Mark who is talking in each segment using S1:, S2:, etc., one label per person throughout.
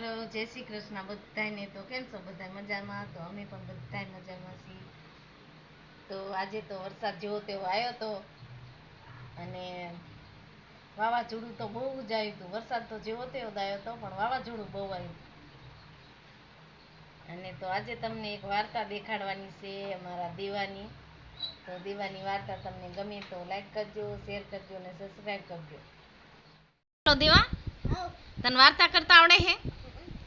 S1: hello જય શ્રી કૃષ્ણ બધાને તો કેમ છો બધા મજામાં તો અમે પણ બધા મજામાં છીએ તો આજે તો વરસાદ જેવો તેવો આવ્યો હતો અને વાવાઝોડું તો બહુ જ આવ્યું હતું વરસાદ તો જેવો તેવો આવ્યો હતો પણ વાવાઝોડું બહુ આવ્યું અને તો આજે તમને એક વાર્તા દેખાડવાની છે અમારા દીવાની તો દીવાની વાર્તા તમને ગમે તો લાઈક કરજો શેર કરજો અને સબસ્ક્રાઈબ કરજો દેવા તને વાર્તા કરતા આવડે
S2: છે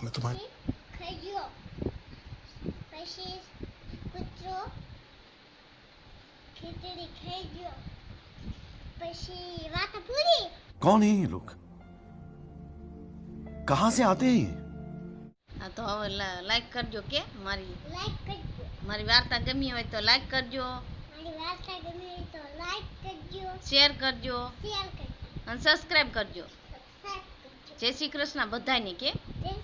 S3: हमें तुम्हारी
S4: कौन है ये लोग कहाँ से आते हैं हाँ
S1: तो लाइक कर जो के हमारी लाइक
S2: कर जो
S1: हमारी वार्ता गमी हो तो लाइक कर
S2: जो हमारी वार्ता गमी हो तो लाइक
S1: कर जो
S2: शेयर कर
S1: जो शेयर कर
S2: जो और
S1: सब्सक्राइब कर जो सब्सक्राइब जय
S2: श्री कृष्ण बधाई ने के जय